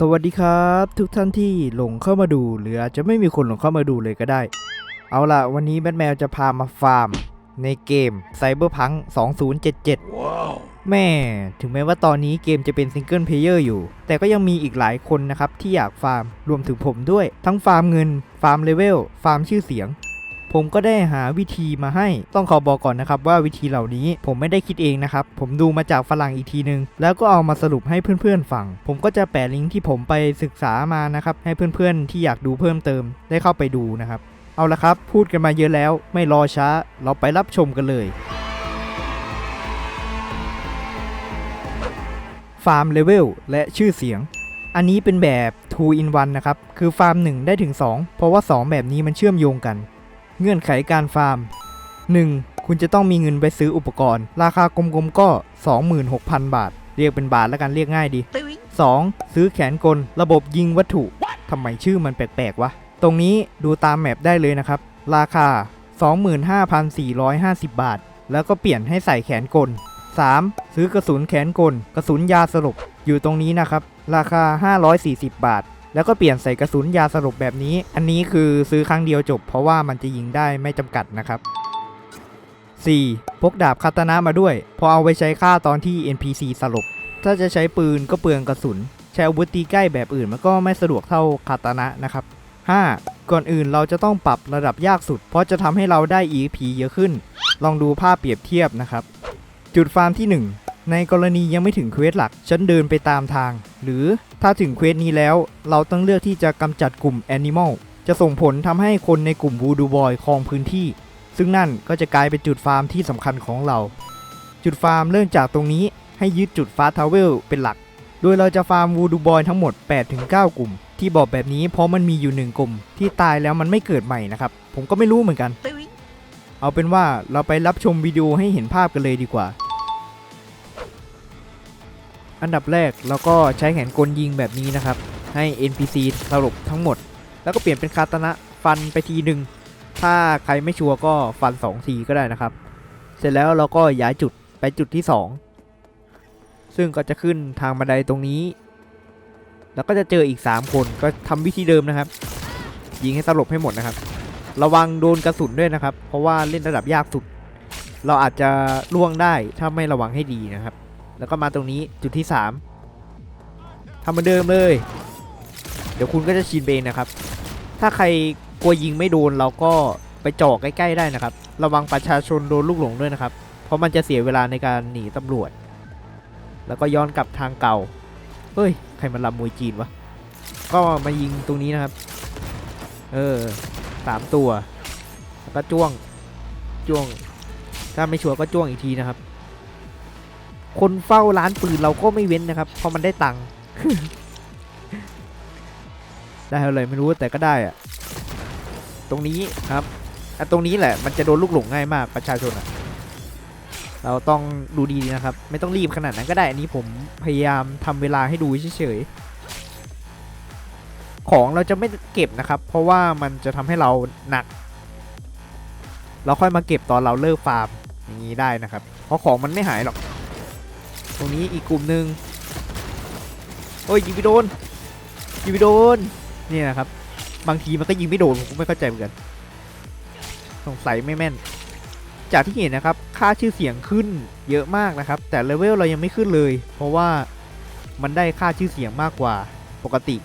สวัสดีครับ ทุกท่านที่หลงเข้ามาดู หรืออาจจะไม่มีคนหลงเข้ามาดูเลยก็ได้ เอาล่ะ วันนี้แบทแมวจะพามาฟาร์ม ในเกม Cyberpunk 2077แม่ถึงแม้ว่าตอนนี้เกมจะเป็นซิงเกิลเพลเยอร์อยู่ แต่ก็ยังมีอีกหลายคนนะครับ ที่อยากฟาร์มรวมถึงผมด้วย ทั้งฟาร์มเงิน ฟาร์มเลเวล ฟาร์มชื่อเสียง ผมก็ได้หาวิธีมาให้ ต้องขอบอกก่อนนะครับว่าวิธีเหล่านี้ผมไม่ได้คิดเองนะครับ ผมดูมาจากฝรั่งอีกทีนึง แล้วก็เอามาสรุปให้เพื่อนๆฟัง ผมก็จะแปะลิงก์ที่ผมไปศึกษามานะครับ ให้เพื่อนๆที่อยากดูเพิ่มเติมได้เข้าไปดูนะครับ เอาละครับ พูดกันมาเยอะแล้ว ไม่รอช้า เราไปรับชมกันเลยฟาร์มเลเวลและชื่อเสียง อันนี้เป็นแบบ 2 in 1 นะครับ คือฟาร์ม 1 ได้ถึง 2 เพราะว่า 2 แบบนี้มันเชื่อมโยงกัน เงื่อนไขการฟาร์ม 1. คุณจะต้องมีเงินไปซื้ออุปกรณ์ ราคากลมๆก็ 26,000 บาท เรียกเป็นบาทแล้วกันเรียกง่ายดี 2. ซื้อแขนกล ระบบยิงวัตถุทำไมชื่อมันแปลกๆวะ ตรงนี้ดูตามแมปได้เลยนะครับ ราคา 25,450 บาท แล้วก็เปลี่ยนให้ใส่แขนกล 3. ซื้อกระสุนแขนกล กระสุนยาสลบอยู่ตรงนี้นะครับ ราคา 540 บาท แล้วก็เปลี่ยนใส่กระสุนยาสลบแบบนี้ อันนี้คือซื้อครั้งเดียวจบ เพราะว่ามันจะยิงได้ไม่จำกัดนะครับ 4. พกดาบคาตานะมาด้วย พอเอาไว้ใช้ฆ่าตอนที่ NPC สลบ ถ้าจะใช้ปืนก็เปลืองกระสุน ใช้อาวุธตีใกล้แบบอื่นมันก็ไม่สะดวกเท่าคาตานะนะครับ 5. ก่อนอื่นเราจะต้องปรับระดับยากสุด เพราะจะทำให้เราได้ EP เยอะขึ้น ลองดูภาพเปรียบเทียบนะครับ จุดฟาร์มที่ 1 ในกรณียังไม่ถึงเควสหลัก ฉันเดินไปตามทาง หรือถ้าถึงเควสนี้แล้ว เราต้องเลือกที่จะกำจัดกลุ่มแอนิมอลจะส่งผลทำให้คนในกลุ่มวูดูบอยครองพื้นที่ ซึ่งนั่นก็จะกลายเป็นจุดฟาร์มที่สำคัญของเรา จุดฟาร์มเริ่มจากตรงนี้ให้ยึดจุดฟาทาวเวลเป็นหลัก โดยเราจะฟาร์มวูดูบอยทั้งหมด 8-9 กลุ่ม ที่บอกแบบนี้เพราะมันมีอยู่หนึ่งกลุ่ม ที่ตายแล้วมันไม่เกิดใหม่นะครับ ผมก็ไม่รู้เหมือนกัน เอาเป็นว่าเราไปรับชมวิดีโอให้เห็นภาพกันเลยดีกว่า อันดับแรกเราก็ใช้แขนกลยิงแบบนี้นะครับ ให้ NPC สลบทั้งหมด แล้วก็เปลี่ยนเป็นคาตานะฟันไปทีหนึ่งถ้าใครไม่ชัวร์ก็ฟัน2ทีก็ได้นะครับ เสร็จแล้วเราก็ย้ายจุดไปจุดที่ 2 ซึ่งก็จะขึ้นทางบันไดตรงนี้ แล้วก็จะเจออีก 3 คนก็ทำวิธีเดิมนะครับ ยิงให้สลบให้หมดนะครับ ระวังโดนกระสุนด้วยนะครับ เพราะว่าเล่นระดับยากสุด เราอาจจะล่วงได้ถ้าไม่ระวังให้ดีนะครับ แล้วก็มาตรงนี้จุดที่ 3ทำเหมือนเดิมเลย เดี๋ยวคุณก็จะชินเองนะครับ ถ้าใครกลัวยิงไม่โดนเราก็ไปจ่อใกล้ๆได้นะครับ ระวังประชาชนโดนลูกหลงด้วยนะครับ เพราะมันจะเสียเวลาในการหนีตำรวจ แล้วก็ย้อนกลับทางเก่า เฮ้ย ใครมันลำมวยจีนวะ ก็มายิงตรงนี้นะครับ เออสามตัว แล้วก็จ้วง จ้วง ถ้าไม่ชัวร์ก็จ้วงอีกทีนะครับ คนเฝ้าร้านปืนเราก็ไม่เว้นนะครับ เพราะมันได้ตังค์ได้เท่าไรไม่รู้แต่ก็ได้อะตรงนี้ครับอะตรงนี้แหละมันจะโดนลูกหลงง่ายมากประชาชนอะเราต้องดูดีนะครับ ไม่ต้องรีบขนาดนั้นก็ได้อันนี้ผมพยายามทำเวลาให้ดูเฉยๆของเราจะไม่เก็บนะครับ เพราะว่ามันจะทำให้เราหนัก เราค่อยมาเก็บตอนเราเลิกฟาร์มอย่างนี้ได้นะครับ เพราะของมันไม่หายหรอก ตรงนี้อีกกลุ่มหนึ่งโอ้ยยิงไปโดนยิงไปโดนนี่นะครับบางทีมันก็ยิงไม่โดนผมก็ไม่เข้าใจเหมือนกันสงสัยไม่แม่น จากที่เห็นนะครับค่าชื่อเสียงขึ้นเยอะมากนะครับ แต่เลเวลเรายังไม่ขึ้นเลย เพราะว่ามันได้ค่าชื่อเสียงมากกว่าปกติ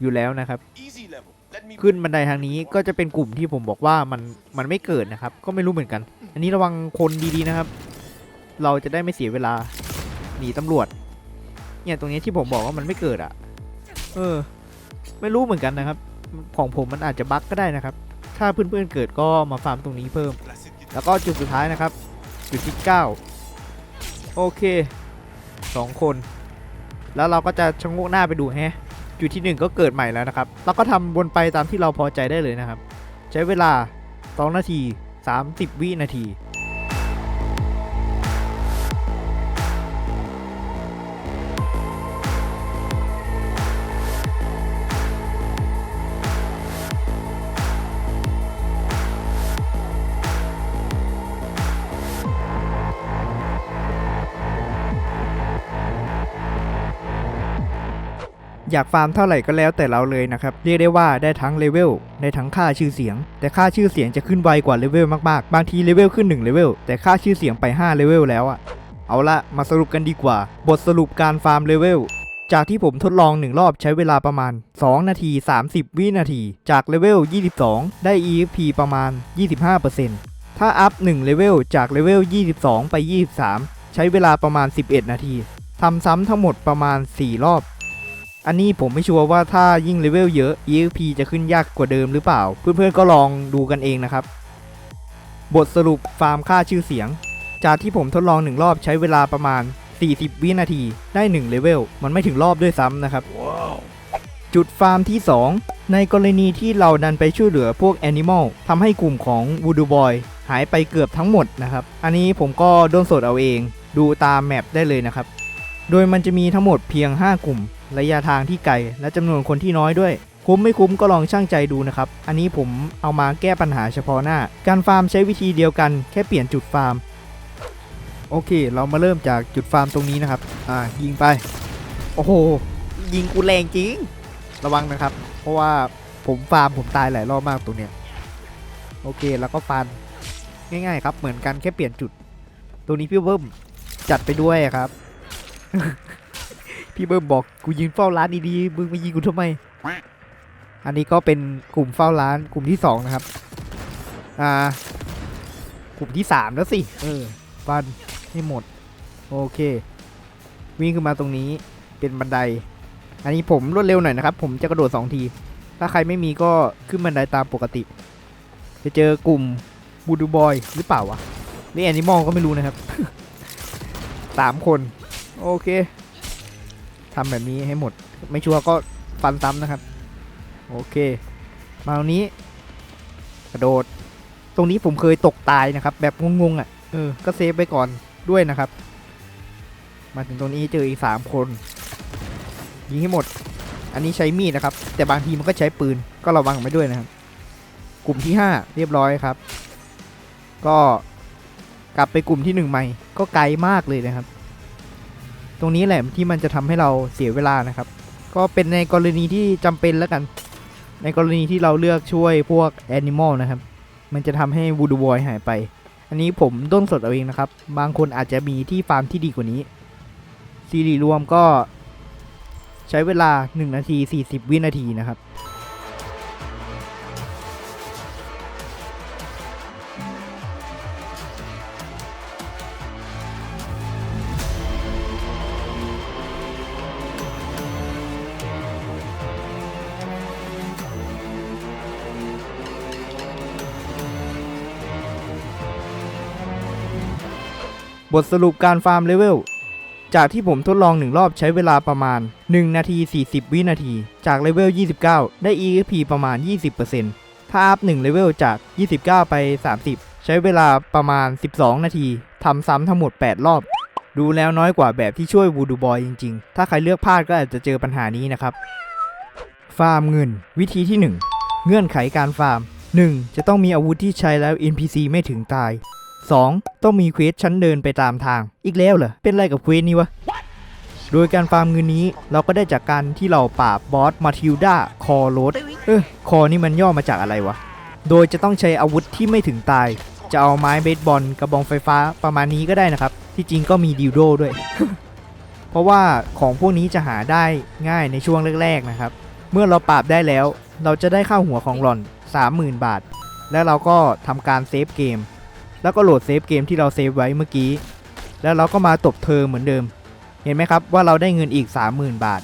อยู่แล้วนะครับ Easy level. Let me ขึ้นบันไดทางนี้ก็จะเป็นกลุ่มที่ผมบอกว่ามันมันไม่เกิดนะครับ ก็ไม่รู้เหมือนกัน อันนี้ระวังคนดีๆนะครับ เราจะได้ไม่เสียเวลาหนีตำรวจ เนี่ยตรงนี้ที่ผมบอกว่ามันไม่เกิดอะ เออ ไม่รู้เหมือนกันนะครับ ของผมมันอาจจะบั๊กก็ได้นะครับ ถ้าเพื่อนๆเกิดก็มาฟาร์มตรงนี้เพิ่ม แล้วก็จุดสุดท้ายนะครับ จุดที่ 9 โอเค 2 คน แล้วเราก็จะชะงกหน้าไปดูแฮะจุดที่ 1 ก็เกิดใหม่แล้วนะครับ เราก็ทำวนไปตามที่เราพอใจได้เลยนะครับ ใช้เวลา 2 นาที 30 วินาที อยากฟาร์มเท่าไหร่ก็แล้วแต่เราเลยนะครับ เรียกได้ว่าได้ทั้งเลเวลได้ทั้งค่าชื่อเสียง แต่ค่าชื่อเสียงจะขึ้นไวกว่าเลเวลมากๆ บางทีเลเวลขึ้น1เลเวลแต่ค่าชื่อเสียงไป5เลเวลแล้วอะเอาละมาสรุปกันดีกว่า บทสรุปการฟาร์มเลเวลจากที่ผมทดลอง 1 รอบใช้เวลาประมาณ 2 นาที 30 วินาที จากเลเวล 22 ได้ EXP ประมาณ 25%ถ้าอัพ 1 เลเวล จากเลเวล 22 ไป 23 ใช้เวลาประมาณ 11 นาที ทำซ้ำทั้งหมดประมาณ 4 รอบ อันนี้ผมไม่ชัวร์ว่าถ้ายิ่งเลเวลเยอะ EXP จะขึ้นยากกว่าเดิมหรือเปล่า เพื่อนๆก็ลองดูกันเองนะครับ บทสรุปฟาร์มค่าชื่อเสียง จากที่ผมทดลอง1รอบใช้เวลาประมาณ 40 วินาทีได้1เลเวลมันไม่ถึงรอบด้วยซ้ำนะครับจุดฟาร์มที่ 2 ในกรณีที่เราดันไปช่วยเหลือพวกแอนิมอลทำให้กลุ่มของวูดูบอยหายไปเกือบทั้งหมดนะครับ อันนี้ผมก็ด้นสดเอาเอง ดูตามแมปได้เลยนะครับ โดยมันจะมีทั้งหมดเพียง 5 กลุ่ม ระยะทางที่ไกลและจำนวนคนที่น้อยด้วย คุ้มไม่คุ้มก็ลองช่างใจดูนะครับ อันนี้ผมเอามาแก้ปัญหาเฉพาะหน้า การฟาร์มใช้วิธีเดียวกันแค่เปลี่ยนจุดฟาร์ม โอเค เรามาเริ่มจากจุดฟาร์มตรงนี้นะครับ อ่ายิงไป โอ้โห ยิงกูแรงจริง ระวังนะครับ เพราะว่าผมฟาร์มผมตายหลายรอบมากตรงเนี้ย โอเคแล้วก็ฟันง่ายๆครับ เหมือนกันแค่เปลี่ยนจุดตรงนี้พี่เบิ้มจัดไปด้วยครับ พี่เบิ้มบอกกูยิงเฝ้าร้านดีๆมึงมายิงกูทำไม อันนี้ก็เป็นกลุ่มเฝ้าร้านกลุ่มที่สองนะครับ อ่ากลุ่มที่สามแล้วสิ เออฟันให้หมด โอเค วิ่งขึ้นมาตรงนี้เป็นบันได อันนี้ผมรวดเร็วหน่อยนะครับ ผมจะกระโดด2ที ถ้าใครไม่มีก็ขึ้นบันไดตามปกติ จะเจอกลุ่มบูดูบอยหรือเปล่าวะนี่แอนิมอลก็ไม่รู้นะครับสามคน โอเค ทำแบบนี้ให้หมด ไม่ชัวร์ก็ฟันซ้ำนะครับ โอเค มาตรงนี้ กระโดด ตรงนี้ผมเคยตกตายนะครับ แบบงงๆอะ เออ ก็เซฟไปก่อนด้วยนะครับ มาถึงตรงนี้เจออีกสามคน ยิงให้หมด อันนี้ใช้มีดนะครับ แต่บางทีมันก็ใช้ปืน ก็ระวังไว้ด้วยนะครับ กลุ่มที่5เรียบร้อยครับ ก็กลับไปกลุ่มที่1ใหม่ ก็ไกลมากเลยนะครับ ตรงนี้แหละที่มันจะทำให้เราเสียเวลานะครับ ก็เป็นในกรณีที่จำเป็นแล้วกัน ในกรณีที่เราเลือกช่วยพวกแอนิมอลนะครับ มันจะทำให้วูดูบอยหายไป อันนี้ผมด้นสดเอาเองนะครับ บางคนอาจจะมีที่ฟาร์มที่ดีกว่านี้ ซีรีส์รวมก็ใช้เวลา 1 นาที 40 วินาทีนะครับ บทสรุปการฟาร์มเลเวล จากที่ผมทดลอง 1 รอบใช้เวลาประมาณ 1 นาที 40 วินาที จากเลเวล 29 ได้ EXP ประมาณ 20%ถ้าอัพ1เลเวลจาก 29 ไป 30 ใช้เวลาประมาณ 12 นาทีทำซ้ำทั้งหมด 8 รอบ ดูแล้วน้อยกว่าแบบที่ช่วยวูดูบอยจริง ๆ ถ้าใครเลือกพลาดก็อาจจะเจอปัญหานี้นะครับ ฟาร์มเงิน วิธีที่ 1 เงื่อนไขการฟาร์ม 1. จะต้องมีอาวุธที่ใช้แล้ว NPC ไม่ถึงตาย 2. ต้องมีเควสชั้นเดินไปตามทาง อีกแล้วเหรอ เป็นไรกับเควสนี้วะ โดยการฟาร์มเงินนี้เราก็ได้จากการที่เราปราบบอสมาทิลดาคอโรสเออคอนี่มันย่อมาจากอะไรวะ โดยจะต้องใช้อาวุธที่ไม่ถึงตาย จะเอาไม้เบสบอลกระบองไฟฟ้าประมาณนี้ก็ได้นะครับ ที่จริงก็มีดิวโดด้วย เพราะว่าของพวกนี้จะหาได้ง่ายในช่วงแรกๆนะครับ เมื่อเราปราบได้แล้ว เราจะได้ค่าหัวของหล่อน 30,000 บาท แล้วเราก็ทำการเซฟเกม แล้วก็โหลดเซฟเกมที่เราเซฟไว้เมื่อกี้ แล้วเราก็มาตบเธอเหมือนเดิม เห็นไหมครับว่าเราได้เงินอีก 30,000 บาท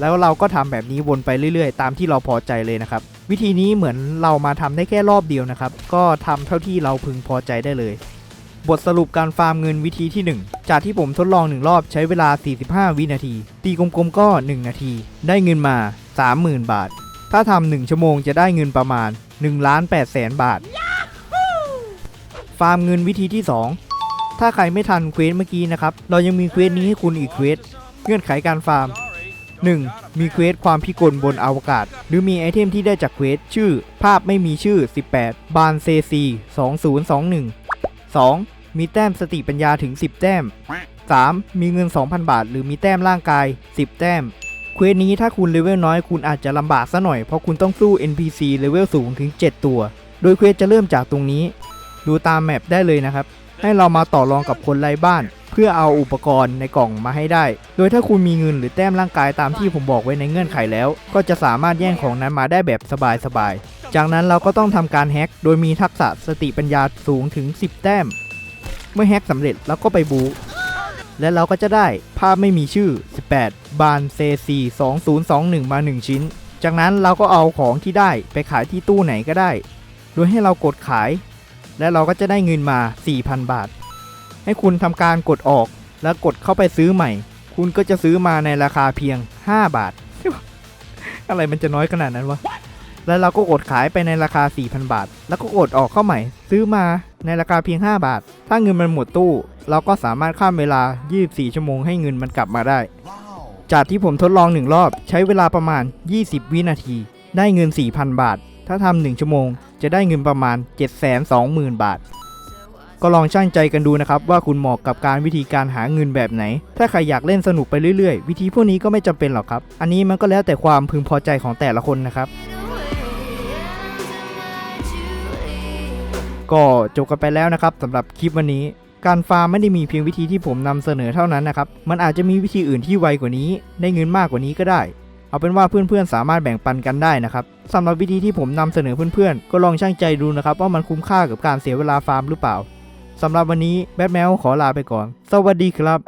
แล้วเราก็ทำแบบนี้วนไปเรื่อยๆ ตามที่เราพอใจเลยนะครับ วิธีนี้เหมือนเรามาทำได้แค่รอบเดียวนะครับ ก็ทำเท่าที่เราพึงพอใจได้เลย บทสรุปการฟาร์มเงินวิธีที่ 1 จากที่ผมทดลอง 1 รอบใช้เวลา 45 วินาที ตีกลมๆก็ 1 นาที ได้เงินมา 30,000 บาท ถ้าทำ1ชั่วโมงจะได้เงินประมาณ1ล้าน8แสนบาท ฟาร์มเงินวิธีที่ 2 ถ้าใครไม่ทันเควสเมื่อกี้นะครับ เรายังมีเควสนี้ให้คุณอีกเควส เงื่อนไขการฟาร์ม 1. มีเควสความพิกลบนอวกาศ หรือมีไอเทมที่ได้จากเควสชื่อ ภาพไม่มีชื่อ 18 บานเซซี2021 2. มีแต้มสติปัญญาถึง 10 แต้ม 3. มีเงิน 2,000 บาท หรือมีแต้มร่างกาย 10 แต้ม เควสนี้ถ้าคุณเลเวลน้อยคุณอาจจะลำบากซะหน่อย เพราะคุณต้องสู้ NPC เลเวลสูงถึง 7 ตัว โดยเควสจะเริ่มจากตรงนี้ ดูตามแมปได้เลยนะครับ ให้เรามาต่อรองกับคนไร้บ้าน เพื่อเอาอุปกรณ์ในกล่องมาให้ได้ โดยถ้าคุณมีเงินหรือแต้มร่างกายตามที่ผมบอกไว้ในเงื่อนไขแล้ว ก็จะสามารถแย่งของนั้นมาได้แบบสบายๆ จากนั้นเราก็ต้องทำการแฮ็กโดยมีทักษะสติปัญญาสูงถึง 10 แต้ม เมื่อแฮ็กสำเร็จเราก็ไปบูและเราก็จะได้ภาพไม่มีชื่อ 18 บานเซซี2021 มา 1 ชิ้น จากนั้นเราก็เอาของที่ได้ไปขายที่ตู้ไหนก็ได้ โดยให้เรากดขาย และเราก็จะได้เงินมา 4,000 บาท ให้คุณทำการกดออกแล้วกดเข้าไปซื้อใหม่ คุณก็จะซื้อมาในราคาเพียง 5 บาท อะไรมันจะน้อยขนาดนั้นวะแล้วเราก็กดขายไปในราคา 4,000 บาท แล้วก็กดออกเข้าใหม่ ซื้อมาในราคาเพียง 5 บาท ถ้าเงินมันหมดตู้ เราก็สามารถข้ามเวลา 24 ชั่วโมงให้เงินมันกลับมาได้ จากที่ผมทดลองหนึ่งรอบ ใช้เวลาประมาณ 20 วินาที ได้เงิน 4,000 บาท ถ้าทำหนึ่งชั่วโมง จะได้เงินประมาณ 720,000 บาท ก็ลองช่างใจกันดูนะครับ ว่าคุณเหมาะกับการวิธีการหาเงินแบบไหน ถ้าใครอยากเล่นสนุกไปเรื่อยๆ วิธีพวกนี้ก็ไม่จำเป็นหรอกครับ อันนี้มันก็แล้วแต่ความพึงพอใจของแต่ละคนนะครับก็จบกันไปแล้วนะครับสำหรับคลิปวันนี้ การฟาร์มไม่ได้มีเพียงวิธีที่ผมนำเสนอเท่านั้นนะครับ มันอาจจะมีวิธีอื่นที่ไวกว่านี้ ได้เงินมากกว่านี้ก็ได้ เอาเป็นว่าเพื่อนๆสามารถแบ่งปันกันได้นะครับสำหรับวิธีที่ผมนำเสนอเพื่อนๆ ก็ลองช่างใจดูนะครับว่ามันคุ้มค่ากับการเสียเวลาฟาร์มหรือเปล่าสำหรับวันนี้แบทแมวขอลาไปก่อน สวัสดีครับ